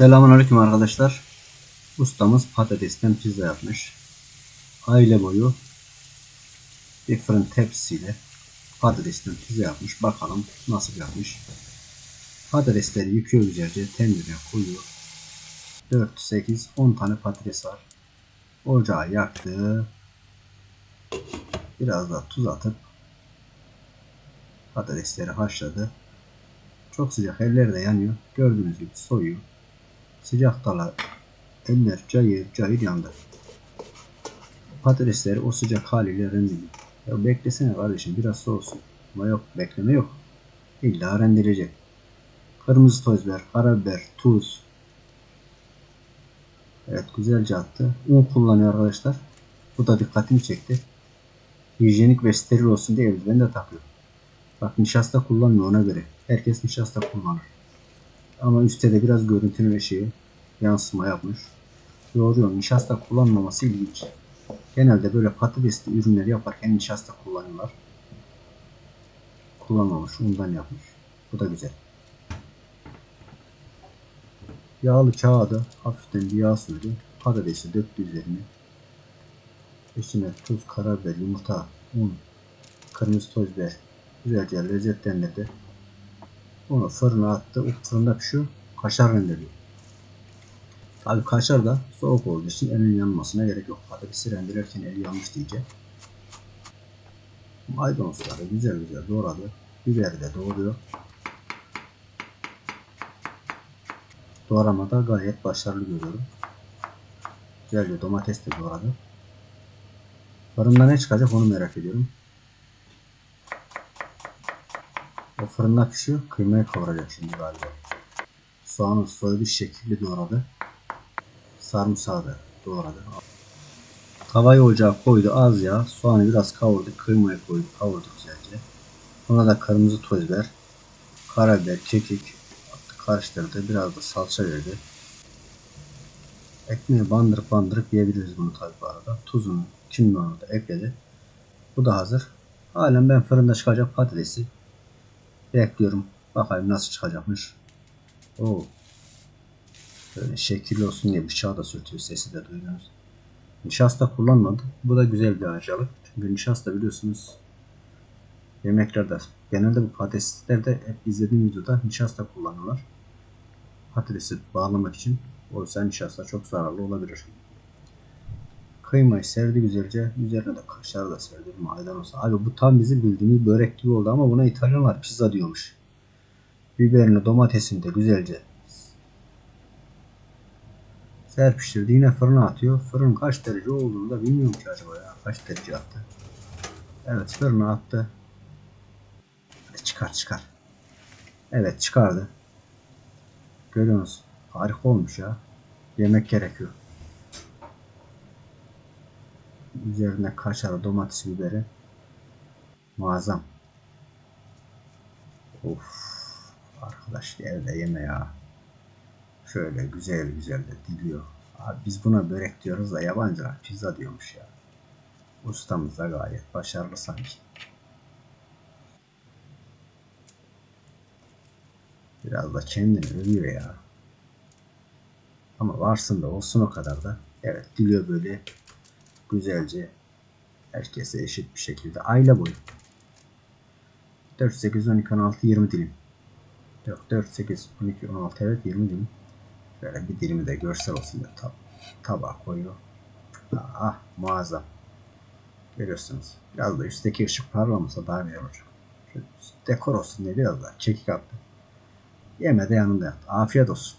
Selamünaleyküm arkadaşlar. Ustamız patatesten pizza yapmış. Aile boyu bir fırın tepsisiyle patatesten pizza yapmış. Bakalım nasıl yapmış. Patatesleri yıkıyor güzelce tencereye koyuyor. 4, 8, 10 tane patates var. Ocağı yaktı. Biraz da tuz atıp patatesleri haşladı. Çok sıcak elleri de yanıyor. Gördüğünüz gibi soyuyor. Sıcaktalar eller cayır cayır yandı. Patatesleri o sıcak haliyle rendeliyor. Ya beklesene kardeşim biraz soğusun. Ama yok bekleme yok. İlla rendeleyecek. Kırmızı toz biber, karabiber, tuz. Evet güzelce attı. Un kullanıyor arkadaşlar. Bu da dikkatimi çekti. Hijyenik ve steril olsun diye eldiven de takıyor. Bak nişasta kullanmıyor ona göre. Herkes nişasta kullanır. Ama üstte de biraz görüntünün şeyi yansıma yapmış. Yoğuruyor. Nişasta kullanmaması ilginç. Genelde böyle patatesli ürünler yaparken nişasta kullanıyorlar. Kullanmamış. Undan yapmış. Bu da güzel. Yağlı kağıdı hafiften bir yağ sürdü. Patatesi döktü üzerine. Üstüne tuz, karabiber, yumurta, un, kırmızı toz biber güzelce lezzetlendirdi. Onu fırına attı. O fırında pişiyor. Kaşar rendeliyor. Tabi kaşar da soğuk olduğu için elin yanmasına gerek yok. Patatesi rendelerken el yanmış diyecek. Maydanozları güzel güzel doğradı. Biberi de doğruyor. Doğramada gayet başarılı görüyorum. Güzelce domates de doğradı. Fırında ne çıkacak onu merak ediyorum. O fırında pişiyor. Kıymayı kavuracak şimdi galiba. Soğanı soydu şekilli doğradı. Sarımsağı da doğradı. Tavayı ocağa koydu az yağ. Soğanı biraz kavurdu. Kıymayı koydu. Kavurdu güzelce. Ona da kırmızı toz biber. Karabiber, kekik attı, karıştırdı. Biraz da salça verdi. Ekmeği bandırıp bandırıp yiyebiliriz bunu tabi bu arada. Tuzunu, kimyonu da ekledi. Bu da hazır. Halen ben fırında çıkacak patatesi Bekliyorum. Bakayım nasıl çıkacakmış. Oo. Böyle şekilli olsun diye bıçağı da sürtüyor. Sesi de duydunuz. Nişasta kullanmadım. Bu da güzel bir ayrıcalık. Çünkü nişasta biliyorsunuz yemeklerde genelde bu patateslerde hep izlediğim videoda nişasta kullanıyorlar. Patatesi bağlamak için. Oysa nişasta çok zararlı olabilir. Kıymayı serdi güzelce. Üzerine de kaşar da serdi. Maydanoz. Abi bu tam bizim bildiğimiz börek gibi oldu ama buna İtalyanlar pizza diyormuş. Biberini domatesini de güzelce serpiştirdi. Yine fırına atıyor. Fırın kaç derece olduğunu da bilmiyorum ki acaba ya. Kaç derece attı. Evet fırına attı. Çıkar çıkar. Evet çıkardı. Görüyorsunuz. Harika olmuş ya. Yemek gerekiyor. Üzerine kaşar, domates, biberi. Muazzam. Of. Arkadaş evde yeme ya. Şöyle güzel güzel de diliyor. Abi biz buna börek diyoruz da yabancılar pizza diyormuş ya. Ustamız da gayet başarılı sanki. Biraz da kendini övüyor ya. Ama varsın da olsun o kadar da. Evet diliyor böyle güzelce herkese eşit bir şekilde aile boyu. 4 8 12 16 20 dilim. Yok 4 8 12 16 evet 20 dilim. Böyle bir dilimi de görsel olsun diye tab tabağa koyuyor. Ah muazzam. Görüyorsunuz. Biraz da üstteki ışık parlamasa daha iyi olur dekor olsun diye biraz daha kekik attı. Yeme de yanında yattı afiyet olsun